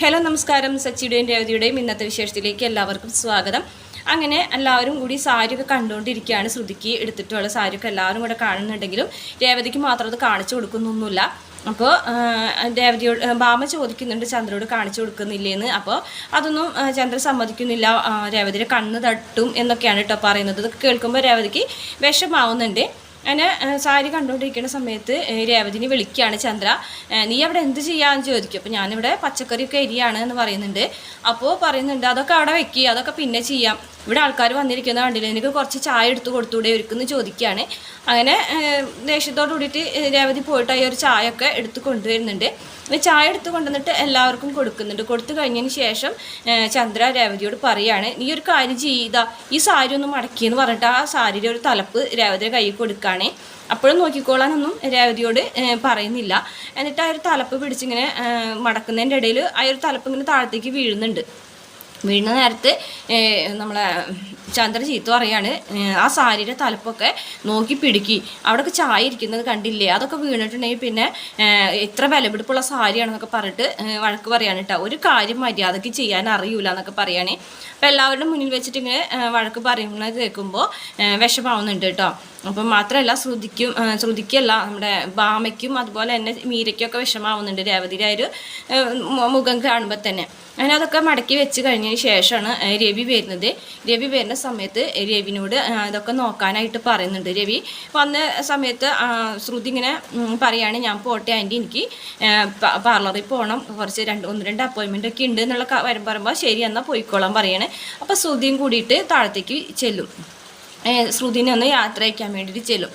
Hello നമസ്കാരം. സച്ചിയുടെയും രേവതിയുടെയും ഇന്നത്തെ വിശേഷത്തിലേക്ക് എല്ലാവർക്കും സ്വാഗതം. അങ്ങനെ എല്ലാവരും കൂടി സാരിയൊക്കെ കണ്ടുകൊണ്ടിരിക്കുകയാണ്. ശ്രുതിക്ക് എടുത്തിട്ടുള്ള സാരിയൊക്കെ എല്ലാവരും കൂടെ കാണുന്നുണ്ടെങ്കിലും രേവതിക്ക് മാത്രം അത് കാണിച്ചു കൊടുക്കുന്നൊന്നുമില്ല. അപ്പോൾ രേവതിയോട് ബാമ ചോദിക്കുന്നുണ്ട് ചന്ദ്രയോട് കാണിച്ചു കൊടുക്കുന്നില്ലേന്ന്. അപ്പോൾ അതൊന്നും ചന്ദ്ര സമ്മതിക്കുന്നില്ല. രേവതിയുടെ കണ്ണ് തട്ടും എന്നൊക്കെയാണ് കേട്ടോ പറയുന്നത്. ഇതൊക്കെ കേൾക്കുമ്പോൾ രേവതിക്ക് വിഷമാവുന്നുണ്ട്. അങ്ങനെ സാരി കണ്ടുകൊണ്ടിരിക്കുന്ന സമയത്ത് രേവതിനെ വിളിക്കുകയാണ് ചന്ദ്ര. നീ അവിടെ എന്ത് ചെയ്യാന്ന് ചോദിക്കും? അപ്പോൾ ഞാനിവിടെ പച്ചക്കറിയൊക്കെ എരിയാണ് എന്ന് പറയുന്നുണ്ട്. അപ്പോൾ പറയുന്നുണ്ട് അതൊക്കെ അവിടെ വെക്കുക അതൊക്കെ പിന്നെ ചെയ്യാം. ഇവിടെ ആൾക്കാർ വന്നിരിക്കുന്ന കണ്ടില്ല എനിക്ക് കുറച്ച് ചായ എടുത്ത് കൊടുത്തൂടെ ഒരുക്കെന്ന് ചോദിക്കുകയാണ്. അങ്ങനെ ദേഷ്യത്തോട് കൂടിയിട്ട് രേവതി പോയിട്ട് ഈ ഒരു ചായ ഒക്കെ എടുത്ത് കൊണ്ടുവരുന്നുണ്ട്. ഈ ചായ എടുത്ത് കൊണ്ടുവന്നിട്ട് എല്ലാവർക്കും കൊടുക്കുന്നുണ്ട്. കൊടുത്തു കഴിഞ്ഞതിന് ശേഷം ചന്ദ്ര രേവതിയോട് പറയാണ് നീ ഒരു കാര്യം ചെയ്ത ഈ സാരി ഒന്ന് മടക്കിയെന്ന് പറഞ്ഞിട്ട് ആ സാരിയുടെ ഒരു തലപ്പ് രേവതിയുടെ കയ്യിൽ കൊടുക്കുകയാണേ അപ്പോഴും നോക്കിക്കോളാനൊന്നും രേവതിയോട് പറയുന്നില്ല. എന്നിട്ട് ആ ഒരു തലപ്പ് പിടിച്ചിങ്ങനെ മടക്കുന്നതിന്റെ ഇടയിൽ ആ ഒരു തലപ്പ് ഇങ്ങനെ താഴത്തേക്ക് വീഴുന്നുണ്ട്. വീഴുന്ന നേരത്ത് നമ്മളെ ചന്ദ്ര ചീത്ത പറയാണ് ആ സാരിയുടെ തലപ്പൊക്കെ നോക്കി പിടുക്കി. അവിടെയൊക്കെ ചായ ഇരിക്കുന്നത് കണ്ടില്ലേ? അതൊക്കെ വീണിട്ടുണ്ടെങ്കിൽ പിന്നെ ഇത്ര വിലപിടിപ്പുള്ള സാരിയാണെന്നൊക്കെ പറഞ്ഞിട്ട് വഴക്ക് പറയാണ് കേട്ടോ ഒരു കാര്യം മര്യാദയ്ക്ക് ചെയ്യാൻ അറിയൂല എന്നൊക്കെ പറയാണ്. അപ്പോൾ എല്ലാവരുടെ മുന്നിൽ വെച്ചിട്ട് ഇങ്ങനെ വഴക്ക് പറയുന്നത് കേൾക്കുമ്പോൾ വിഷമാവുന്നുണ്ട് കേട്ടോ അപ്പം മാത്രമല്ല ശ്രുതിക്കും ശ്രുതിക്കല്ല നമ്മുടെ ബാമയ്ക്കും അതുപോലെ തന്നെ മീരയ്ക്കൊക്കെ വിഷമാവുന്നുണ്ട് രേവതിയുടെ ഒരു മുഖം കാണുമ്പോൾ തന്നെ. അങ്ങനെ അതൊക്കെ മടക്കി വെച്ച് കഴിഞ്ഞതിന് ശേഷമാണ് രവി വരുന്നത്. രവി വരുന്ന സമയത്ത് രവിനോട് അതൊക്കെ നോക്കാനായിട്ട് പറയുന്നുണ്ട്. രവി വന്ന സമയത്ത് ശ്രുതി ഇങ്ങനെ പറയുകയാണ് ഞാൻ പോട്ടെ ആന്റി എനിക്ക് പാർലറിൽ പോകണം കുറച്ച് രണ്ട് ഒന്ന് രണ്ട് അപ്പോയിൻമെന്റ് ഒക്കെ ഉണ്ട് എന്നുള്ള പറയുമ്പോൾ ശരി എന്നാൽ പോയിക്കോളാൻ പറയാണ്. അപ്പോൾ ശ്രുതിയും കൂടിയിട്ട് താഴത്തേക്ക് ചെല്ലും. ശ്രുതിനെ ഒന്ന് യാത്ര അയക്കാൻ വേണ്ടിയിട്ട് ചെല്ലും.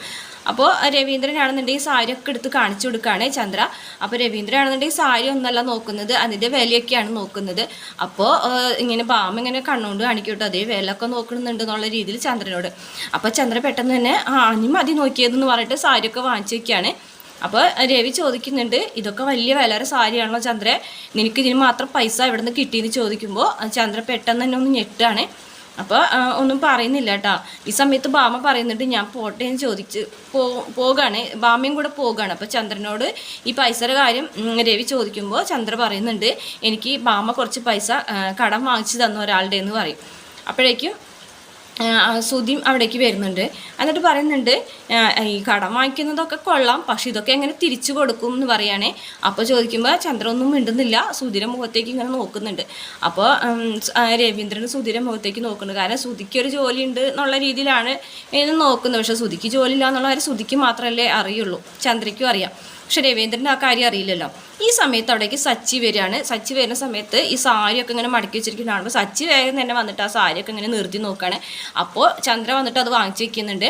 അപ്പോൾ രവീന്ദ്രനാണെന്നുണ്ടെങ്കിൽ ഒക്കെ എടുത്ത് കാണിച്ചു കൊടുക്കുകയാണ് ചന്ദ്ര. അപ്പോൾ രവീന്ദ്രനാണെന്നുണ്ടെങ്കിൽ സാരി ഒന്നല്ല നോക്കുന്നത് അതിന്റെ വിലയൊക്കെയാണ് നോക്കുന്നത്. അപ്പോൾ ഇങ്ങനെ ബാമ ഇങ്ങനെ കണ്ണുകൊണ്ട് കാണിക്കട്ടോ അതേ വിലയൊക്കെ നോക്കുന്നുണ്ട് എന്നുള്ള രീതിയിൽ ചന്ദ്രനോട്. അപ്പോൾ ചന്ദ്ര പെട്ടെന്ന് തന്നെ ആ ഇനി മതി നോക്കിയതെന്ന് പറഞ്ഞിട്ട് സാരിയൊക്കെ വാങ്ങിച്ചു വയ്ക്കുകയാണ് അപ്പോൾ രവി ചോദിക്കുന്നുണ്ട് ഇതൊക്കെ വലിയ വിലയുടെ സാരിയാണല്ലോ ചന്ദ്രൻ നിനക്ക് ഇതിന് മാത്രം പൈസ എവിടെ നിന്ന് കിട്ടിയെന്ന് ചോദിക്കുമ്പോൾ ചന്ദ്ര പെട്ടെന്ന് തന്നെ ഒന്ന് ഞെട്ടാണ്. അപ്പോൾ ഒന്നും പറയുന്നില്ല കേട്ടോ. ഈ സമയത്ത് ബാമ പറയുന്നുണ്ട് ഞാൻ പോട്ടെ എന്ന് ചോദിച്ച് പോകാണ്. ബാമയും കൂടെ പോകാണ്. അപ്പോൾ ചന്ദ്രനോട് ഈ പൈസയുടെ കാര്യം രവി ചോദിക്കുമ്പോൾ ചന്ദ്ര പറയുന്നുണ്ട് എനിക്ക് ബാമ കുറച്ച് പൈസ കടം വാങ്ങിച്ചു തന്ന ഒരാളുടെ എന്ന് പറയും. അപ്പോഴേക്കും സുധിയും അവിടേക്ക് വരുന്നുണ്ട്. എന്നിട്ട് പറയുന്നുണ്ട് ഈ കടം വാങ്ങിക്കുന്നതൊക്കെ കൊള്ളാം പക്ഷെ ഇതൊക്കെ എങ്ങനെ തിരിച്ചു കൊടുക്കും എന്ന് പറയുകയാണേ അപ്പോൾ ചോദിക്കുമ്പോൾ ചന്ദ്ര ഒന്നും മിണ്ടുന്നില്ല സുധീര മുഖത്തേക്ക് ഇങ്ങനെ നോക്കുന്നുണ്ട്. അപ്പോൾ രവീന്ദ്രൻ സുധീര മുഖത്തേക്ക് നോക്കുന്നുണ്ട്. കാരണം സുധിക്ക് ഒരു ജോലി ഉണ്ട് എന്നുള്ള രീതിയിലാണ് നോക്കുന്നത്. പക്ഷേ സുധിക്ക് ജോലി ഇല്ല എന്നുള്ള കാര്യം സുധിക്ക് മാത്രമല്ലേ അറിയുള്ളൂ. ചന്ദ്രയ്ക്കും അറിയാം. പക്ഷെ ആ കാര്യം അറിയില്ലല്ലോ. ഈ സമയത്ത് അവിടേക്ക് സച്ചി വരികയാണ്. സച്ചി വരുന്ന സമയത്ത് ഈ സാരിയൊക്കെ ഇങ്ങനെ മടക്കി വെച്ചിരിക്കുന്ന കാണുമ്പോൾ സച്ചി വേഗം തന്നെ വന്നിട്ട് ആ സാരിയൊക്കെ ഇങ്ങനെ നിർത്തി നോക്കുകയാണ്. അപ്പോൾ ചന്ദ്ര വന്നിട്ട് അത് വാങ്ങിച്ചു വെക്കുന്നുണ്ട്.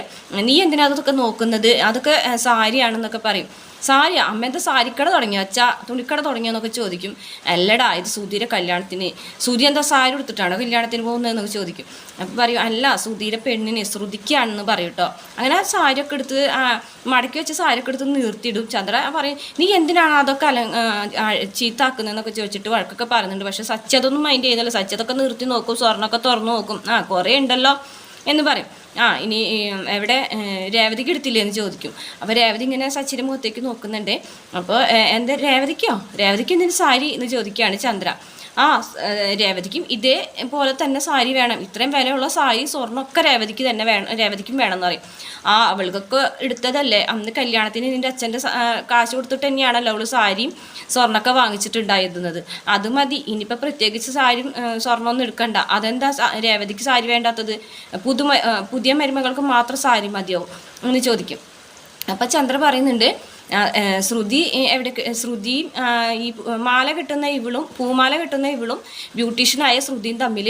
നീ എന്തിനാ അതൊക്കെ നോക്കുന്നത്? അതൊക്കെ സാരിയാണെന്നൊക്കെ പറയും. സാരി അമ്മേന്റെ സാരിക്കട തുടങ്ങിയ? അച്ഛ തുണിക്കട തുടങ്ങിയെന്നൊക്കെ ചോദിക്കും. അല്ലടാ ഇത് സുധീരെ കല്യാണത്തിന്. സുധി എന്താ സാരി എടുത്തിട്ടാണോ കല്യാണത്തിന് പോകുന്നതെന്നൊക്കെ ചോദിക്കും. അപ്പം പറയും അല്ല സുധീരെ പെണ്ണിനെ ശ്രുതിക്കാണെന്ന് പറയും കേട്ടോ അങ്ങനെ ആ സാരിയൊക്കെ എടുത്ത് മടക്കി വെച്ച സാരിയൊക്കെ എടുത്ത് നിർത്തിയിടും. ചന്ദ്ര പറയും നീ എന്തിനാണ് അതൊക്കെ അല ചീത്താക്കുന്നതെന്നൊക്കെ ചോദിച്ചിട്ട് വഴക്കൊക്കെ പറയുന്നുണ്ട്. പക്ഷേ സച്ചതൊന്നും മൈൻഡ് ചെയ്യുന്നില്ല. സച്ചതൊക്കെ നിർത്തി നോക്കും സ്വർണമൊക്കെ തുറന്നു നോക്കും. ആ കുറേ ഉണ്ടല്ലോ എന്ന് പറയും. ആ ഇനി എവിടെ രേവതിക്ക് എടുത്തില്ലേ എന്ന് ചോദിക്കും. അപ്പോൾ രേവതി ഇങ്ങനെ സച്ചിന്റെ മുഖത്തേക്ക് നോക്കുന്നുണ്ട്. അപ്പോൾ എന്താ രേവതിക്കോ? രേവതിക്ക് എന്തിനു സാരി എന്ന് ചോദിക്കുകയാണ് ചന്ദ്ര. ആ രേവതിക്കും ഇതേ പോലെ തന്നെ സാരി വേണം. ഇത്രയും വിലയുള്ള സാരി സ്വർണമൊക്കെ രേവതിക്ക് തന്നെ വേണം രേവതിക്കും വേണം എന്ന് പറയും. ആ അവൾക്കൊക്കെ എടുത്തതല്ലേ? അന്ന് കല്യാണത്തിന് നിന്റെ അച്ഛന്റെ കാശ് കൊടുത്തിട്ട് തന്നെയാണല്ലോ അവൾ സാരിയും സ്വർണമൊക്കെ വാങ്ങിച്ചിട്ടുണ്ടായിരുന്നത്. അത് മതി. ഇനിയിപ്പോൾ പ്രത്യേകിച്ച് സാരിയും ഏ, സ്വർണമൊന്നും എടുക്കണ്ട. അതെന്താ രേവതിക്ക് സാരി വേണ്ടാത്തത്? പുതുമ പുതിയ മരുമകൾക്ക് മാത്രം സാരി മതിയോ എന്ന് ചോദിക്കും. അപ്പം ചന്ദ്ര പറയുന്നുണ്ട് ശ്രുതി എവിടെ ശ്രുതി ഈ മാല കിട്ടുന്ന ഇവളും പൂമാല കിട്ടുന്ന ഇവളും ബ്യൂട്ടീഷ്യനായ ശ്രുതിയും തമ്മിൽ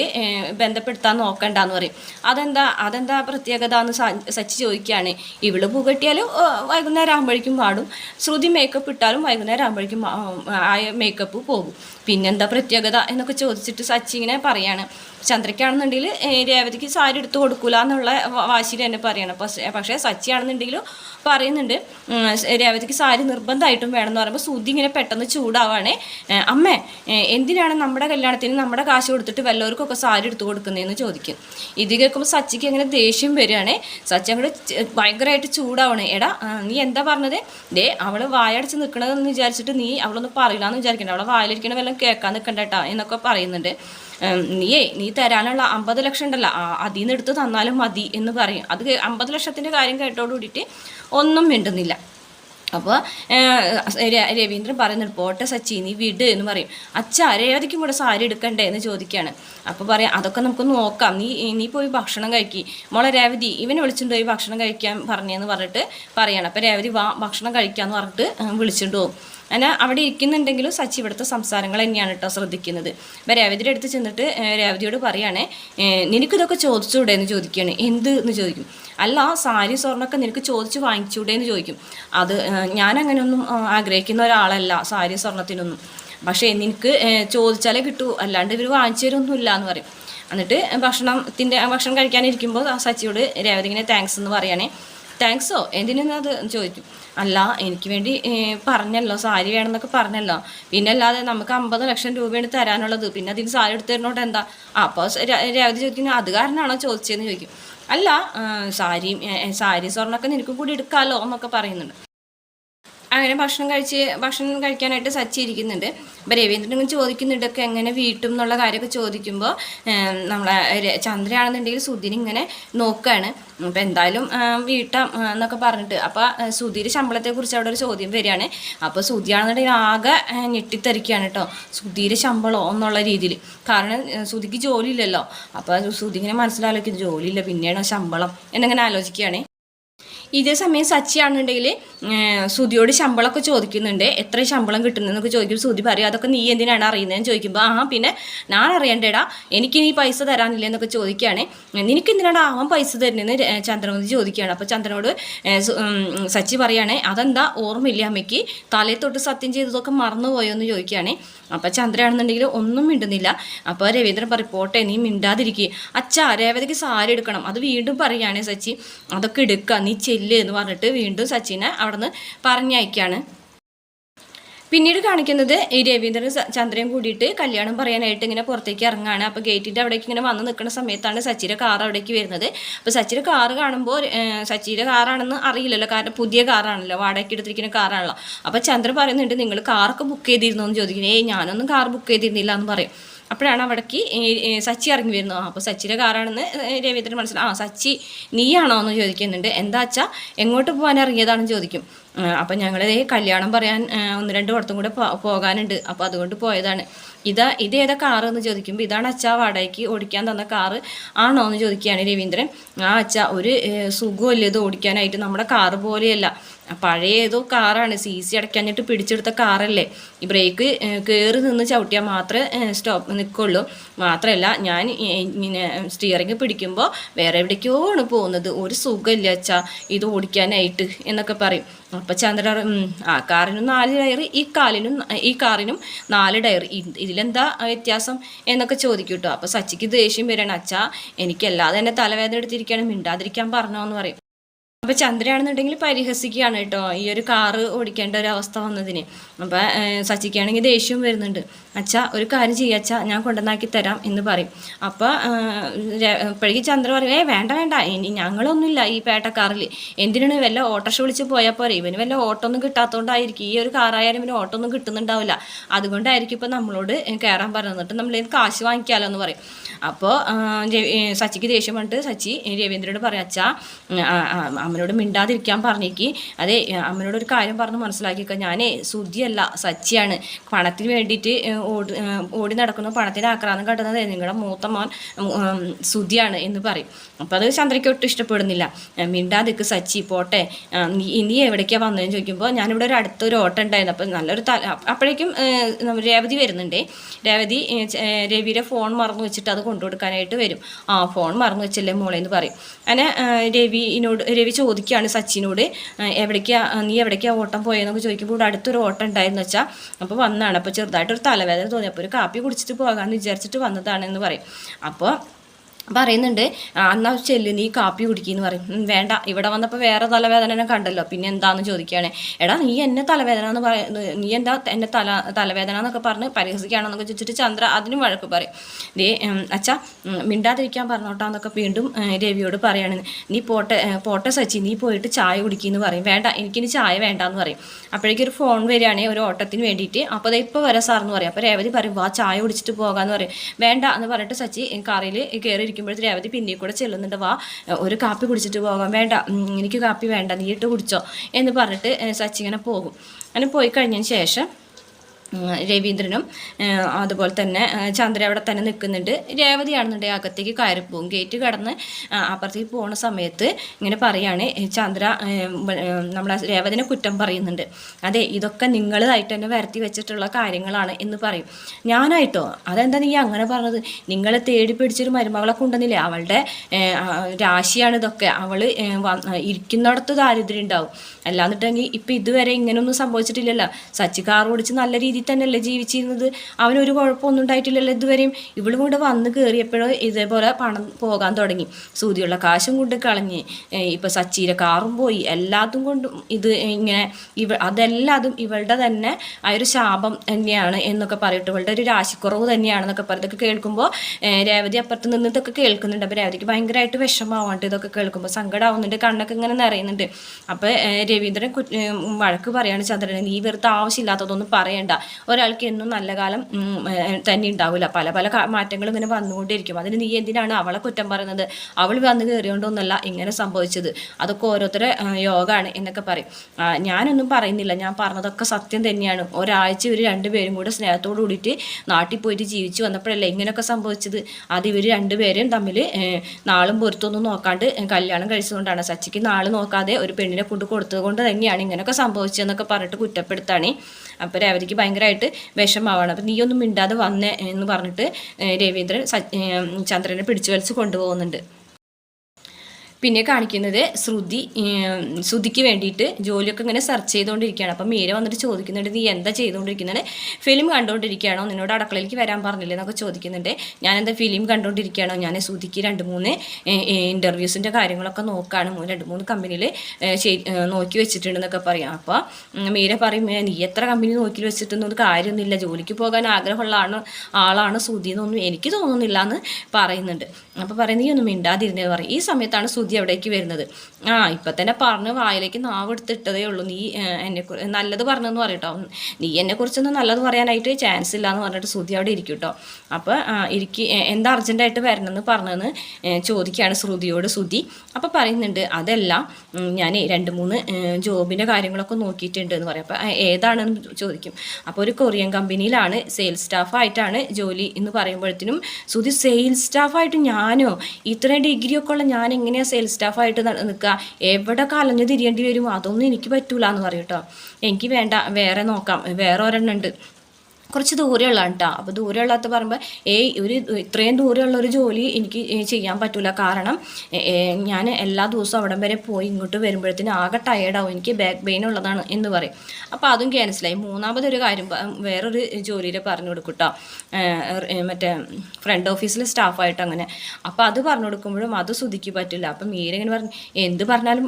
ബന്ധപ്പെടുത്താൻ നോക്കണ്ടെന്ന് പറയും. അതെന്താ അതെന്താ പ്രത്യേകത എന്ന് സച്ചി ചോദിക്കുകയാണ്. ഇവൾ പുകട്ടിയാലും ആ, വൈകുന്നേരം ആകുമ്പോഴേക്കും പാടും. ശ്രുതി മേക്കപ്പ് ഇട്ടാലും വൈകുന്നേരം ആകുമ്പോഴേക്കും ആ, ആ മേക്കപ്പ് പോകും. പിന്നെന്താ പ്രത്യേകത എന്നൊക്കെ ചോദിച്ചിട്ട് സച്ചി ഇങ്ങനെ പറയാണ്. ചന്ദ്രയ്ക്കാണെന്നുണ്ടെങ്കിൽ രേവതിക്ക് സാരി എടുത്തു കൊടുക്കൂല എന്നുള്ള വാശിയിൽ തന്നെ പറയണം. പക്ഷേ പക്ഷേ സച്ചി ആണെന്നുണ്ടെങ്കിൽ പറയുന്നുണ്ട് രേവതിക്ക് സാരി നിർബന്ധമായിട്ടും വേണമെന്ന് പറയുമ്പോൾ സുധി ഇങ്ങനെ പെട്ടെന്ന് ചൂടാവാണേ. അമ്മ എന്തിനാണ് നമ്മുടെ കല്യാണത്തിന് നമ്മുടെ കാശ് കൊടുത്തിട്ട് വല്ലവർക്കൊക്കെ സാരി എടുത്തു കൊടുക്കുന്നതെന്ന് ചോദിക്കും. ഇത് കേൾക്കുമ്പോൾ സച്ചിക്ക് അങ്ങനെ ദേഷ്യം വരികയാണേ. സച്ചി അങ്ങോട്ട് ഭയങ്കരമായിട്ട് ചൂടാവണേ. എടാ നീ എന്താ പറഞ്ഞത്? ദേ അവൾ വായടച്ച് നിൽക്കണതെന്ന് വിചാരിച്ചിട്ട് നീ അവളൊന്നും പറയില്ലാന്ന് വിചാരിക്കണ്ട. അവളെ വായിലിരിക്കണ വല്ലതും കേൾക്കാൻ നിൽക്കണ്ട കേട്ടോ എന്നൊക്കെ പറയുന്നുണ്ട്. നീയേ നീ തരാനുള്ള അമ്പത് ലക്ഷം ഉണ്ടല്ലോ അതിൽ നിന്ന് എടുത്ത് തന്നാലും മതി എന്ന് പറയും. അത് അമ്പത് ലക്ഷത്തിന്റെ കാര്യം കേട്ടോട് കൂടിയിട്ട് ഒന്നും മിണ്ടുന്നില്ല. അപ്പോൾ രവീന്ദ്രൻ പറയുന്നുണ്ട് പോട്ടെ സച്ചി നീ വിട് എന്ന് പറയും. അച്ഛ രേവതിക്കും കൂടെ സാരി എടുക്കണ്ടേ? എന്ന് ചോദിക്കുകയാണ് അപ്പോൾ പറയാം അതൊക്കെ നമുക്ക് നോക്കാം. നീ നീ പോയി ഭക്ഷണം കഴിക്കി. മോളെ രേവതി ഇവനെ വിളിച്ചിട്ട് പോയി ഭക്ഷണം കഴിക്കാൻ പറഞ്ഞെന്ന് പറഞ്ഞിട്ട് പറയണം. അപ്പോൾ രേവതി വാ ഭക്ഷണം കഴിക്കാമെന്ന് പറഞ്ഞിട്ട് വിളിച്ചിട്ട് പോകും അങ്ങനെ അവിടെ ഇരിക്കുന്നുണ്ടെങ്കിലും സച്ചി ഇവിടുത്തെ സംസാരങ്ങൾ തന്നെയാണ് കേട്ടോ ശ്രദ്ധിക്കുന്നത്. അപ്പം രേവതിയുടെ അടുത്ത് ചെന്നിട്ട് രേവതിയോട് പറയുകയാണേ നിനക്കിതൊക്കെ ചോദിച്ചൂടെ എന്ന് ചോദിക്കുകയാണ്. എന്ത് എന്ന് ചോദിക്കും? അല്ല സാരി സ്വർണമൊക്കെ നിനക്ക് ചോദിച്ച് വാങ്ങിച്ചൂടെ എന്ന് ചോദിക്കും. അത് ഞാനങ്ങനെയൊന്നും ആഗ്രഹിക്കുന്ന ഒരാളല്ല സാരി സ്വർണത്തിനൊന്നും. പക്ഷേ നിനക്ക് ചോദിച്ചാലേ കിട്ടൂ. അല്ലാണ്ട് ഇവർ വാങ്ങിച്ചു തരുമൊന്നുമില്ല എന്ന് പറയും. എന്നിട്ട് ഭക്ഷണത്തിന്റെ ഭക്ഷണം കഴിക്കാനിരിക്കുമ്പോൾ സച്ചിയോട് രേവതി ഇങ്ങനെ താങ്ക്സ് എന്ന് പറയുകയാണേ താങ്ക്സോ എന്തിനാ അത് ചോദിക്കും അല്ല എനിക്ക് വേണ്ടി പറഞ്ഞല്ലോ. സാരി വേണമെന്നൊക്കെ പറഞ്ഞല്ലോ. പിന്നെ അല്ലാതെ നമുക്ക് അമ്പത് ലക്ഷം രൂപയാണ് തരാനുള്ളത്. പിന്നെ അതിന് സാരി എടുത്ത് എന്താ? അപ്പോൾ രേവതി ചോദിക്കുന്നത് അത് കാരണമാണോ ചോദിച്ചതെന്ന് ചോദിക്കും. അല്ല സാരി സാരിയും സാരി സ്വർണമൊക്കെ നിനക്കും കൂടി എടുക്കാമല്ലോ എന്നൊക്കെ പറയുന്നുണ്ട്. അങ്ങനെ ഭക്ഷണം കഴിച്ച് ഭക്ഷണം കഴിക്കാനായിട്ട് സച്ചിരിക്കുന്നുണ്ട് അപ്പോൾ രവീന്ദ്രൻ ഇങ്ങനെ ചോദിക്കുന്നുണ്ട് ഒക്കെ എങ്ങനെ വീട്ടും എന്നുള്ള കാര്യമൊക്കെ ചോദിക്കുമ്പോൾ നമ്മളെ ചന്ദ്രയാണെന്നുണ്ടെങ്കിൽ സുധീർ ഇങ്ങനെ നോക്കുകയാണ് അപ്പോൾ എന്തായാലും വീട്ടാം എന്നൊക്കെ പറഞ്ഞിട്ട് അപ്പോൾ സുധീർ ശമ്പളത്തെക്കുറിച്ച് അവിടെ ഒരു ചോദ്യം വരികയാണ്. അപ്പോൾ സുധിയാണെന്നുണ്ടെങ്കിൽ ആകെ ഞെട്ടിത്തെറിക്കുകയാണ് കേട്ടോ. സുധീർ ശമ്പളോ എന്നുള്ള രീതിയിൽ കാരണം സുധിക്ക് ജോലിയില്ലല്ലോ. അപ്പോൾ സുധി ഇങ്ങനെ ജോലിയില്ല പിന്നെയാണോ ശമ്പളം? എന്നിങ്ങനെ ആലോചിക്കുകയാണ്. ഇതേ സമയം സച്ചിയാണെന്നുണ്ടെങ്കിൽ സുതിയോട് ശമ്പളമൊക്കെ ചോദിക്കുന്നുണ്ട്. എത്ര ശമ്പളം കിട്ടുന്നതെന്നൊക്കെ ചോദിക്കും. സുതി പറയും അതൊക്കെ നീ എന്തിനാണ് അറിയുന്നതെന്ന് ചോദിക്കുമ്പോൾ ആ പിന്നെ ഞാൻ അറിയണ്ടേടാ. എനിക്ക് നീ പൈസ തരാനില്ല? എന്നൊക്കെ ചോദിക്കുകയാണ്. നിനക്ക് എന്തിനാണ് അവൻ പൈസ തരുന്നതെന്ന് ചന്ദ്രമതി ചോദിക്കുകയാണ്. അപ്പോൾ ചന്ദ്രനോട് സച്ചി പറയുകയാണ് അതെന്താ? ഓർമ്മയില്ല അമ്മയ്ക്ക്? തലയിൽ തൊട്ട് സത്യം ചെയ്തതൊക്കെ മറന്നുപോയോ? എന്ന് ചോദിക്കുകയാണ്. അപ്പോൾ ചന്ദ്രയാണെന്നുണ്ടെങ്കിൽ ഒന്നും മിണ്ടുന്നില്ല. അപ്പോൾ രവീന്ദ്രൻ പറയും പോട്ടെ നീ മിണ്ടാതിരിക്കുക അച്ഛാ രേവതിക്ക് സാരി എടുക്കണം. അത് വീണ്ടും പറയുകയാണ് സച്ചി. അതൊക്കെ എടുക്കുക നീ ചെല്ല് എന്ന് പറഞ്ഞിട്ട് വീണ്ടും സച്ചിനെ അവിടുന്ന് പറഞ്ഞയക്കാണ്. പിന്നീട് കാണിക്കുന്നത് ഈ രവീന്ദ്രൻ ചന്ദ്രയും കൂടിയിട്ട് കല്യാണം പറയാനായിട്ട് ഇങ്ങനെ പുറത്തേക്ക് ഇറങ്ങാണ്. അപ്പോൾ ഗേറ്റിന്റെ അവിടേക്ക് ഇങ്ങനെ വന്ന് നിൽക്കുന്ന സമയത്താണ് സച്ചിയുടെ കാർ അവിടേക്ക് വരുന്നത്. അപ്പോൾ സച്ചിയുടെ കാർ കാണുമ്പോൾ സച്ചിയുടെ കാറാണെന്ന് അറിയില്ലല്ലോ. കാരണം പുതിയ കാറാണല്ലോ വാടകയ്ക്ക് എടുത്തിരിക്കുന്ന കാറാണല്ലോ അപ്പോൾ ചന്ദ്രൻ പറയുന്നുണ്ട് നിങ്ങൾ കാറൊക്കെ ബുക്ക് ചെയ്തിരുന്നോ? എന്ന് ചോദിക്കുന്നത് ഏയ് ഞാനൊന്നും കാർ ബുക്ക് ചെയ്തിരുന്നില്ല എന്ന് പറയും. അപ്പോഴാണ് അവിടേക്ക് സച്ചി ഇറങ്ങി വരുന്നത്. അപ്പോൾ സച്ചിയുടെ കാറാണെന്ന് രവീന്ദ്രൻ മനസ്സിലാ ആ സച്ചി നീയാണോ എന്ന് ചോദിക്കുന്നുണ്ട്. എന്താ വെച്ചാൽ എങ്ങോട്ട് പോകാൻ ഇറങ്ങിയതാണെന്ന് ചോദിക്കും. അപ്പം ഞങ്ങൾ കല്യാണം പറയാൻ ഒന്ന് രണ്ട് പുറത്തും കൂടെ പോകാനുണ്ട്. അപ്പോൾ അതുകൊണ്ട് പോയതാണ്. ഇതാ ഇത് ഏതാ കാറ് എന്ന് ചോദിക്കുമ്പോൾ ഇതാണ് അച്ഛാ വാടകയ്ക്ക് ഓടിക്കാൻ തന്ന കാറ് ആണോ എന്ന് ചോദിക്കുകയാണ് രവീന്ദ്രൻ. ആ അച്ഛ ഒരു സുഖമില്ല ഇത് ഓടിക്കാനായിട്ട്. നമ്മുടെ കാറ് പോലെയല്ല. പഴയ ഏതോ കാറാണ്. സി സി അടയ്ക്കാഞ്ഞിട്ട് പിടിച്ചെടുത്ത കാറല്ലേ. ഈ ബ്രേക്ക് കയറി നിന്ന് ചവിട്ടിയാൽ മാത്രമേ സ്റ്റോപ്പ് നിൽക്കുള്ളൂ മാത്രമല്ല ഞാൻ ഇങ്ങനെ സ്റ്റിയറിങ് പിടിക്കുമ്പോൾ വേറെ എവിടേക്കോ ആണ് പോകുന്നത്? ഒരു സുഖമില്ല അച്ഛാ. ഇത് ഓടിക്കാനായിട്ട് എന്നൊക്കെ പറയും. അപ്പം ചന്ദ്ര ആ കാറിനും നാല് ടയർ ഈ കാലിനും ഈ കാറിനും നാല് ടയർ ഇത് ഇതിലെന്താ വ്യത്യാസം എന്നൊക്കെ ചോദിക്കും കേട്ടോ. അപ്പോൾ സച്ചിക്ക് ദേഷ്യം വരണം അച്ഛാ എനിക്കല്ലാതെ തന്നെ തലവേദന എടുത്തിരിക്കുകയാണ്. മിണ്ടാതിരിക്കാൻ പറഞ്ഞോ എന്ന് പറയും. അപ്പോൾ ചന്ദ്രയാണെന്നുണ്ടെങ്കിൽ പരിഹസിക്കുകയാണ് കേട്ടോ. ഈ ഒരു കാറ് ഓടിക്കേണ്ട ഒരു അവസ്ഥ വന്നതിന്. അപ്പോൾ സച്ചിക്കാണെങ്കിൽ ദേഷ്യം വരുന്നുണ്ട്. അച്ഛാ ഒരു കാര്യം ചെയ്യുക അച്ഛാ ഞാൻ കൊണ്ടുവന്നാക്കി തരാം എന്ന് പറയും. അപ്പോൾ പഴകി ചന്ദ്ര പറയും ഏ വേണ്ട വേണ്ട ഇനി ഞങ്ങളൊന്നുമില്ല ഈ പേട്ട കാറിൽ എന്തിനാണ് വല്ല ഓട്ടോഷ വിളിച്ച് പോയാൽ പോരെ? ഇവന് വല്ല ഓട്ടോ ഒന്നും കിട്ടാത്തതുകൊണ്ടായിരിക്കും ഈ ഒരു കാറായാലും ഇവന് ഓട്ടോ ഒന്നും കിട്ടുന്നുണ്ടാവില്ല. അതുകൊണ്ടായിരിക്കും ഇപ്പോൾ നമ്മളോട് കയറാൻ പറഞ്ഞിട്ട് നമ്മൾ കാശ് വാങ്ങിക്കാലോ എന്ന് പറയും. അപ്പോൾ സച്ചിക്ക് ദേഷ്യം പറഞ്ഞിട്ട് സച്ചി രവീന്ദ്രനോട് പറയാം അച്ഛാ അമ്മനോട് മിണ്ടാതിരിക്കാൻ പറഞ്ഞേക്ക്. അതെ അമ്മനോട് ഒരു കാര്യം പറഞ്ഞ് മനസ്സിലാക്കിക്കോ ഞാനേ സുധിയല്ല സച്ചിയാണ്. പണത്തിന് വേണ്ടിയിട്ട് ഓടി ഓടി നടക്കുന്നു പണത്തിന് ആക്രാന്തം കട്ടുന്നത് നിങ്ങളുടെ മൂത്ത മോൻ സുതിയാണ് എന്ന് പറയും. അപ്പം അത് ചന്ദ്രയ്ക്ക് ഒട്ടും ഇഷ്ടപ്പെടുന്നില്ല. മിണ്ടാതിക്ക് സച്ചി പോട്ടെ. ഇനി എവിടേക്കാണ് വന്നതെന്ന് ചോദിക്കുമ്പോൾ ഞാനിവിടെ ഒരു അടുത്തൊരു ഓട്ടം ഉണ്ടായിരുന്നു. അപ്പം നല്ലൊരു തല അപ്പോഴേക്കും രേവതി വരുന്നുണ്ട്. രേവതി രവിയുടെ ഫോൺ മറന്നു വെച്ചിട്ട് അത് കൊണ്ടുകൊടുക്കാനായിട്ട് വരും. ആ ഫോൺ മറന്നു വെച്ചല്ലേ മോളെ എന്ന് പറയും. അങ്ങനെ രവിനോട് രവി ചോദിക്കുകയാണ് സച്ചിനോട് എവിടേക്കാണ് നീ എവിടേക്കാണ് ഓട്ടം പോയെന്നൊക്കെ ചോദിക്കുമ്പോൾ ഇവിടെ അടുത്തൊരു ഓട്ടം ഉണ്ടായിരുന്നു വെച്ചാൽ അപ്പോൾ വന്നാണ്. അപ്പോൾ ചെറുതായിട്ടൊരു തലവേദന തോന്നി. അപ്പോൾ ഒരു കാപ്പി കുടിച്ചിട്ട് പോകാമെന്ന് വിചാരിച്ചിട്ട് വന്നതാണെന്ന് പറയും. അപ്പോൾ പറയുന്നുണ്ട് അന്നാ ചെല്ലു നീ കാപ്പി കുടിക്കുന്നു പറയും. വേണ്ട ഇവിടെ വന്നപ്പോൾ വേറെ തലവേദന കണ്ടല്ലോ. പിന്നെ എന്താണെന്ന് ചോദിക്കുകയാണ് എടാ നീ എന്നെ തലവേദന എന്ന് പറയുന്നത് നീ എന്താ എന്നെ തല തലവേദന എന്നൊക്കെ പറഞ്ഞ് പരിഹസിക്കുകയാണെന്നൊക്കെ ചോദിച്ചിട്ട് ചന്ദ്ര അതിനും വഴക്ക് പറയും. ദേ അച്ഛാ മിണ്ടാതിരിക്കാൻ പറഞ്ഞോട്ടാന്നൊക്കെ വീണ്ടും രവിയോട് പറയാണ്. നീ പോട്ടെ പോട്ടെ സച്ചി നീ പോയിട്ട് ചായ കുടിക്കുന്നു പറയും. വേണ്ട എനിക്കിനി ചായ വേണ്ട എന്ന് പറയും. അപ്പോഴേക്കും ഒരു ഫോൺ വരികയാണെങ്കിൽ ഒരു ഓട്ടത്തിന് വേണ്ടിയിട്ട്. അപ്പോൾ ഇപ്പോൾ വരാം സാർ എന്ന് പറയും. അപ്പോൾ രേവതി പറയും വാ ചായ കുടിച്ചിട്ട് പോകാമെന്ന് പറയും. വേണ്ട എന്ന് പറഞ്ഞിട്ട് സച്ചി കാറിൽ കയറി ഇരിക്കുമ്പോഴത്തെ രേവതി പിന്നെയും കൂടെ ചെല്ലുന്നുണ്ട് വാ ഒരു കാപ്പി കുടിച്ചിട്ട് പോകാം വേണ്ട എനിക്ക് കാപ്പി വേണ്ട നീ ഇട്ട് കുടിച്ചോ എന്ന് പറഞ്ഞിട്ട് സച്ചിങ്ങനെ പോകും. അങ്ങനെ പോയി കഴിഞ്ഞതിന് ശേഷം രവീന്ദ്രനും അതുപോലെ തന്നെ ചന്ദ്ര അവിടെ തന്നെ നിൽക്കുന്നുണ്ട്. രേവതിയാണെന്നുണ്ടെങ്കിൽ അകത്തേക്ക് കയറിപ്പോവും. ഗേറ്റ് കടന്ന് അപ്പുറത്തേക്ക് പോകുന്ന സമയത്ത് ഇങ്ങനെ പറയാണ് ചന്ദ്ര നമ്മളെ രേവതിനെ കുറ്റം പറയുന്നുണ്ട്. അതെ ഇതൊക്കെ നിങ്ങളായിട്ട് തന്നെ വരുത്തി വെച്ചിട്ടുള്ള കാര്യങ്ങളാണ് എന്ന് പറയും. ഞാനായിട്ടോ? അതെന്താ നീ അങ്ങനെ പറഞ്ഞത്? നിങ്ങൾ തേടി പിടിച്ചൊരു മരുമകളെ കൊണ്ടുവന്നില്ലേ? അവളുടെ രാശിയാണ് ഇതൊക്കെ. അവൾ ഇരിക്കുന്നിടത്ത് ദാരിദ്ര്യം ഉണ്ടാവും. അല്ലാന്നിട്ടെങ്കിൽ ഇപ്പം ഇതുവരെ ഇങ്ങനെയൊന്നും സംഭവിച്ചിട്ടില്ലല്ലോ. സച്ചി കാർ ഓടിച്ച് നല്ല രീതിയിൽ തന്നെയല്ലേ ജീവിച്ചിരുന്നത്. അവനൊരു കുഴപ്പമൊന്നും ഉണ്ടായിട്ടില്ലല്ലോ ഇതുവരെയും. ഇവളും കൂടെ വന്ന് കയറിയപ്പോഴോ ഇതേപോലെ പണം പോകാൻ തുടങ്ങി. സൂതിയുള്ള കാശും കൊണ്ട് കളഞ്ഞ്. ഇപ്പം സച്ചിയുടെ കാറും പോയി. എല്ലാതും കൊണ്ടും ഇത് ഇങ്ങനെ ഇവ അതെല്ലാതും ഇവളുടെ തന്നെ ആ ഒരു ശാപം തന്നെയാണ് എന്നൊക്കെ പറയട്ടെ ഇവളുടെ ഒരു രാശിക്കുറവ് തന്നെയാണെന്നൊക്കെ പറയും. ഇതൊക്കെ കേൾക്കുമ്പോൾ രേവതി അപ്പുറത്ത് നിന്ന് ഇതൊക്കെ കേൾക്കുന്നുണ്ട്. അപ്പോൾ രേവതിക്ക് ഭയങ്കരമായിട്ട് വിഷമാവാണ്ട് ഇതൊക്കെ കേൾക്കുമ്പോൾ സങ്കടമാവുന്നുണ്ട് കണ്ണൊക്കെ ഇങ്ങനെ നിറയുന്നുണ്ട്. അപ്പോൾ രവീന്ദ്രൻ വഴക്ക് പറയാണ് ചന്ദ്രനെ. നീ വെറുതെ ആവശ്യമില്ലാത്തതൊന്നും പറയണ്ട. ഒരാൾക്ക് എന്നും നല്ല കാലം തന്നെ ഉണ്ടാവില്ല പല പല മാറ്റങ്ങൾ ഇങ്ങനെ വന്നുകൊണ്ടിരിക്കും അതിന് നീ എന്തിനാണ് അവളെ കുറ്റം പറയുന്നത്? അവൾ വന്ന് കയറിയോണ്ടൊന്നല്ല ഇങ്ങനെ സംഭവിച്ചത്. അതൊക്കെ ഓരോരുത്തരെ യോഗമാണ് എന്നൊക്കെ പറയും. ഞാനൊന്നും പറയുന്നില്ല. ഞാൻ പറഞ്ഞതൊക്കെ സത്യം തന്നെയാണ്. ഒരാഴ്ച ഇവർ രണ്ടുപേരും കൂടെ സ്നേഹത്തോട് കൂടിയിട്ട് നാട്ടിൽ പോയിട്ട് ജീവിച്ചു വന്നപ്പോഴല്ലേ ഇങ്ങനെയൊക്കെ സംഭവിച്ചത്? അത് ഇവർ രണ്ടുപേരും തമ്മിൽ നാളും പൊരുത്തൊന്നും നോക്കാണ്ട് കല്യാണം കഴിച്ചതുകൊണ്ടാണ് സച്ചിക്ക് നാൾ നോക്കാതെ ഒരു പെണ്ണിനെ കൊണ്ട് കൊടുത്തത് കൊണ്ട് തന്നെയാണ് ഇങ്ങനെയൊക്കെ സംഭവിച്ചതെന്നൊക്കെ പറഞ്ഞിട്ട് കുറ്റപ്പെടുത്താണ്. അപ്പോൾ രേവതിക്ക് ഭയങ്കരമായിട്ട് വിഷമാവാണ്. അപ്പം നീയൊന്നും മിണ്ടാതെ വന്നേ എന്ന് പറഞ്ഞിട്ട് രവീന്ദ്രൻ ചന്ദ്രനെ പിടിച്ചു വലിച്ച് കൊണ്ടുപോകുന്നുണ്ട്. പിന്നെ കാണിക്കുന്നത് ശ്രുതി ശ്രുതിക്ക് വേണ്ടിയിട്ട് ജോലിയൊക്കെ ഇങ്ങനെ സെർച്ച് ചെയ്തുകൊണ്ടിരിക്കുകയാണ് അപ്പം മീര വന്നിട്ട് ചോദിക്കുന്നുണ്ട് നീ എന്താ ചെയ്തുകൊണ്ടിരിക്കുന്നത് ഫിലിം കണ്ടുകൊണ്ടിരിക്കുകയാണോ നിന്നോട് അടുക്കളയിലേക്ക് വരാൻ പറഞ്ഞില്ലേ? എന്നൊക്കെ ചോദിക്കുന്നുണ്ട്. ഞാൻ എന്താ ഫിലിം കണ്ടുകൊണ്ടിരിക്കുകയാണോ ഞാൻ ശ്രുതിക്ക് രണ്ട് മൂന്ന് ഇന്റർവ്യൂസിന്റെ കാര്യങ്ങളൊക്കെ നോക്കുകയാണ് രണ്ട് മൂന്ന് കമ്പനിയിൽ നോക്കി വെച്ചിട്ടുണ്ടെന്നൊക്കെ പറയാം. അപ്പോൾ മീര പറയും "ഏ, നീ എത്ര കമ്പനി നോക്കി വെച്ചിട്ടൊന്നും കാര്യമൊന്നുമില്ല. ജോലിക്ക് പോകാൻ ആഗ്രഹമുള്ള ആണ് ആളാണ് ശ്രുതി എന്നൊന്നും എനിക്ക് തോന്നുന്നില്ല എന്ന് പറയുന്നുണ്ട്. അപ്പോൾ പറയുന്നത് നീ ഒന്നും മിണ്ടാതിരുന്നേ പറയും. ഈ സമയത്താണ് ശ്രുതി അവിടേക്ക് വരുന്നത്? ആ ഇപ്പം തന്നെ പറഞ്ഞ് വായിലേക്ക് നാവ് എടുത്തിട്ടതേ ഉള്ളൂ. നീ എന്നെ നല്ലത് പറഞ്ഞെന്ന് പറയട്ടോ നീ എന്നെക്കുറിച്ചൊന്നും നല്ലത് പറയാനായിട്ട് ചാൻസ് ഇല്ല എന്ന് പറഞ്ഞിട്ട് ശ്രുതി അവിടെ ഇരിക്കും കേട്ടോ അപ്പോൾ എനിക്ക് എന്താ അർജന്റായിട്ട് വരണമെന്ന് പറഞ്ഞെന്ന് ചോദിക്കുകയാണ് ശ്രുതിയോട് ശ്രുതി. അപ്പോൾ പറയുന്നുണ്ട് അതല്ല ഞാൻ രണ്ട് മൂന്ന് ജോബിന്റെ കാര്യങ്ങളൊക്കെ നോക്കിയിട്ടുണ്ട് എന്ന് പറയും. അപ്പോൾ ഏതാണെന്ന് ചോദിക്കും. അപ്പോൾ ഒരു കൊറിയൻ കമ്പനിയിലാണ് സെയിൽസ് സ്റ്റാഫായിട്ടാണ് ജോലി എന്ന് പറയുമ്പോഴത്തേനും ശ്രുതി സെയിൽസ് സ്റ്റാഫായിട്ട് ഞാനോ? ഇത്രയും ഡിഗ്രിയൊക്കെ ഉള്ള ഞാൻ എങ്ങനെയാണ് സെയിൽസ് സ്റ്റാഫായിട്ട് നിൽക്കുക. എവിടെ കലഞ്ഞു തിരിയേണ്ടി വരും? അതൊന്നും എനിക്ക് പറ്റൂല എന്ന് പറയും കേട്ടോ എനിക്ക് വേണ്ട വേറെ നോക്കാം. വേറെ ഒരെണ്ണം ഉണ്ട്. കുറച്ച് ദൂരെയുള്ളതാണ് കേട്ടോ. അപ്പോൾ ദൂരെയുള്ളത് പറയുമ്പോൾ ഏയ് ഒരു ഇത്രയും ദൂരെയുള്ള ഒരു ജോലി എനിക്ക് ചെയ്യാൻ പറ്റില്ല കാരണം ഞാൻ എല്ലാ ദിവസവും അവിടം വരെ പോയി ഇങ്ങോട്ട് വരുമ്പോഴത്തേനും ആകെ ടയേർഡാവും എനിക്ക് ബാക്ക് പെയിൻ ഉള്ളതാണ് എന്ന് പറയും. അപ്പോൾ അതും ക്യാൻസലായി മൂന്നാമതൊരു കാര്യം വേറൊരു ജോലിയിൽ പറഞ്ഞു കൊടുക്കും കേട്ടോ. മറ്റേ ഫ്രണ്ട് ഓഫീസിൽ സ്റ്റാഫായിട്ട് അങ്ങനെ. അപ്പോൾ അത് പറഞ്ഞു കൊടുക്കുമ്പോഴും അത് ശ്രുതിക്ക് പറ്റില്ല. അപ്പം മീരിങ്ങനെ പറഞ്ഞു എന്ത് പറഞ്ഞാലും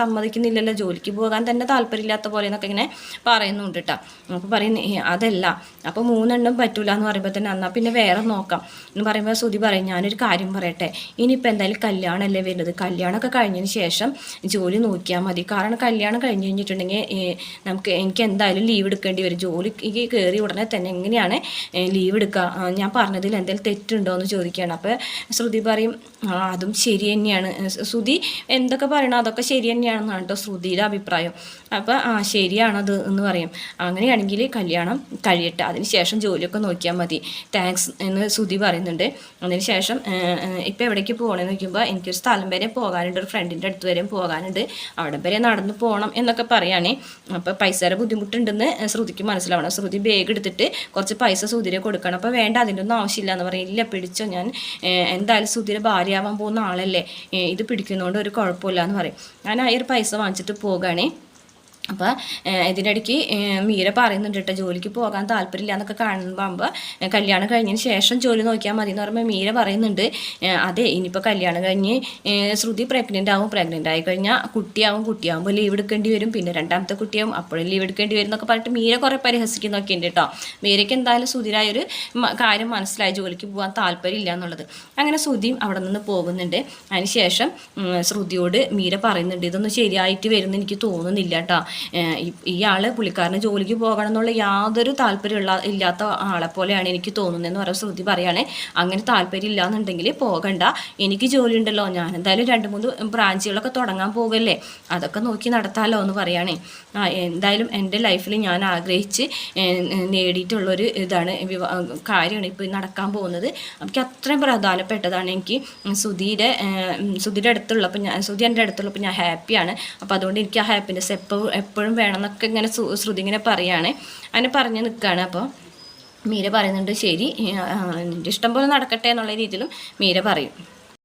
സമ്മതിക്കുന്നില്ലല്ലോ. ജോലിക്ക് പോകാൻ തന്നെ താല്പര്യമില്ലാത്ത പോലെ എന്നൊക്കെ ഇങ്ങനെ പറയുന്നുണ്ട് കേട്ടോ. അപ്പോൾ പറയുന്നത് അതല്ല അപ്പോൾ മൂന്നെണ്ണം പറ്റൂല എന്ന് പറയുമ്പോൾ തന്നെ എന്നാൽ പിന്നെ വേറെ നോക്കാം. എന്ന് പറയുമ്പോൾ ശ്രുതി പറയും ഞാനൊരു കാര്യം പറയട്ടെ. ഇനിയിപ്പോൾ എന്തായാലും കല്യാണമല്ലേ വരുന്നത്. കല്യാണമൊക്കെ കഴിഞ്ഞതിന് ശേഷം ജോലി നോക്കിയാൽ മതി. കാരണം കല്യാണം കഴിഞ്ഞ് കഴിഞ്ഞിട്ടുണ്ടെങ്കിൽ നമുക്ക് എനിക്ക് എന്തായാലും ലീവ് എടുക്കേണ്ടി വരും. ജോലിക്ക് കയറി ഉടനെ തന്നെ എങ്ങനെയാണ് ലീവ് എടുക്കുക ഞാൻ പറഞ്ഞതിൽ എന്തെങ്കിലും തെറ്റുണ്ടോ എന്ന് ചോദിക്കുകയാണ്. അപ്പോൾ ശ്രുതി പറയും "ആ, അതും ശരി തന്നെയാണ്. ശ്രു- ശ്രുതി എന്തൊക്കെ പറയണോ അതൊക്കെ ശരി തന്നെയാണെന്നാണ് കേട്ടോ ശ്രുതിയുടെ അഭിപ്രായം. അപ്പോൾ ആ ശരിയാണത് എന്ന് പറയും. അങ്ങനെയാണെങ്കിൽ കല്യാണം കഴിയട്ടെ. അതിന് ശേഷം ജോലിയൊക്കെ നോക്കിയാൽ മതി. താങ്ക്സ് എന്ന് ശ്രുതി പറയുന്നുണ്ട്. അതിന് ശേഷം ഇപ്പോൾ എവിടേക്ക് പോകണമെന്ന് നോക്കുമ്പോൾ എനിക്കൊരു സ്ഥലം വരെ പോകാനുണ്ട്. ഒരു ഫ്രണ്ടിന്റെ അടുത്ത് വരെ പോകാനുണ്ട്. അവിടെ വരെ നടന്നു പോകണം എന്നൊക്കെ പറയുകയാണേ അപ്പോൾ പൈസയുടെ ബുദ്ധിമുട്ടുണ്ടെന്ന് ശ്രുതിക്ക് മനസ്സിലാവണം. ശ്രുതി ബാഗ് എടുത്തിട്ട് കുറച്ച് പൈസ സുധിരെ കൊടുക്കണം. അപ്പോൾ വേണ്ട അതിന്റെ ഒന്നും ആവശ്യമില്ല എന്ന് പറയും. ഇല്ല പിടിച്ചോ ഞാൻ. എന്തായാലും സുധിരെ ഭാര്യയാവാൻ പോകുന്ന ആളല്ലേ. ഇത് പിടിക്കുന്നതുകൊണ്ട് ഒരു കുഴപ്പമില്ല എന്ന് പറയും. ഞാൻ ആ ഒരു പൈസ വാങ്ങിച്ചിട്ട് പോകുകയാണേ അപ്പോൾ ഇതിന്റെ ഇടയ്ക്ക് മീര പറയുന്നുണ്ട് കേട്ടോ ജോലിക്ക് പോകാൻ താല്പര്യമില്ല എന്നൊക്കെ കാണുമ്പോൾ കല്യാണം കഴിഞ്ഞതിന് ശേഷം ജോലി നോക്കിയാൽ മതി എന്ന് പറയുമ്പോൾ മീര പറയുന്നുണ്ട് അതെ ഇനിയിപ്പോൾ കല്യാണം കഴിഞ്ഞ് ശ്രുതി പ്രഗ്നന്റ് ആവും. പ്രഗ്നന്റ് ആയി കഴിഞ്ഞാൽ കുട്ടിയാവും കുട്ടിയാവുമ്പോൾ ലീവ് എടുക്കേണ്ടി വരും. പിന്നെ രണ്ടാമത്തെ കുട്ടിയാവും അപ്പോഴും ലീവ് എടുക്കേണ്ടി വരും എന്നൊക്കെ പറഞ്ഞിട്ട് മീര കുറേ പരിഹസിക്കുന്നൊക്കെ ഉണ്ട് കേട്ടോ. മീരയ്ക്ക് എന്തായാലും സുധിരായൊരു കാര്യം മനസ്സിലായി ജോലിക്ക് പോകാൻ താല്പര്യമില്ല എന്നുള്ളത്. അങ്ങനെ ശ്രുതിയും അവിടെ നിന്ന് പോകുന്നുണ്ട്. അതിനുശേഷം ശ്രുതിയോട് മീര പറയുന്നുണ്ട് ഇതൊന്നും ശരിയായിട്ട് വരുമെന്ന് എനിക്ക് തോന്നുന്നില്ല കേട്ടോ. ഇയാൾ പുള്ളിക്കാരന് ജോലിക്ക് പോകണം എന്നുള്ള യാതൊരു താല്പര്യമുള്ള ഇല്ലാത്ത ആളെ പോലെയാണ് എനിക്ക് തോന്നുന്നതെന്ന് പറയുമ്പോൾ ശ്രുതി പറയുകയാണെ അങ്ങനെ താല്പര്യം ഇല്ലാന്നുണ്ടെങ്കിൽ പോകണ്ട. എനിക്ക് ജോലി ഉണ്ടല്ലോ ഞാൻ എന്തായാലും രണ്ട് മൂന്ന് ബ്രാഞ്ചുകളൊക്കെ തുടങ്ങാൻ പോകല്ലേ അതൊക്കെ നോക്കി നടത്താമല്ലോ എന്ന് പറയുകയാണെ ആ എന്തായാലും എന്റെ ലൈഫിൽ ഞാൻ ആഗ്രഹിച്ച് നേടിയിട്ടുള്ളൊരു ഇതാണ് കാര്യമാണ് ഇപ്പോൾ നടക്കാൻ പോകുന്നത്. എനിക്ക് അത്രയും പ്രധാനപ്പെട്ടതാണ്. എനിക്ക് സുധീരെ സുധീരെ അടുത്തുള്ളപ്പോൾ ഞാൻ സുധി എന്റെ അടുത്തുള്ളപ്പോൾ ഞാൻ ഹാപ്പിയാണ്. അപ്പോൾ അതുകൊണ്ട് എനിക്ക് ആ ഹാപ്പിനെസ് എപ്പോഴും എപ്പോഴും വേണം എന്നൊക്കെ ഇങ്ങനെ ശ്രുതി ഇങ്ങനെ പറയുകയാണ് അങ്ങനെ പറഞ്ഞ് നിൽക്കുകയാണ് അപ്പോൾ മീര പറയുന്നുണ്ട് ശരി എന്റെ ഇഷ്ടം പോലെ നടക്കട്ടെ എന്നുള്ള രീതിയിലും മീര പറയും.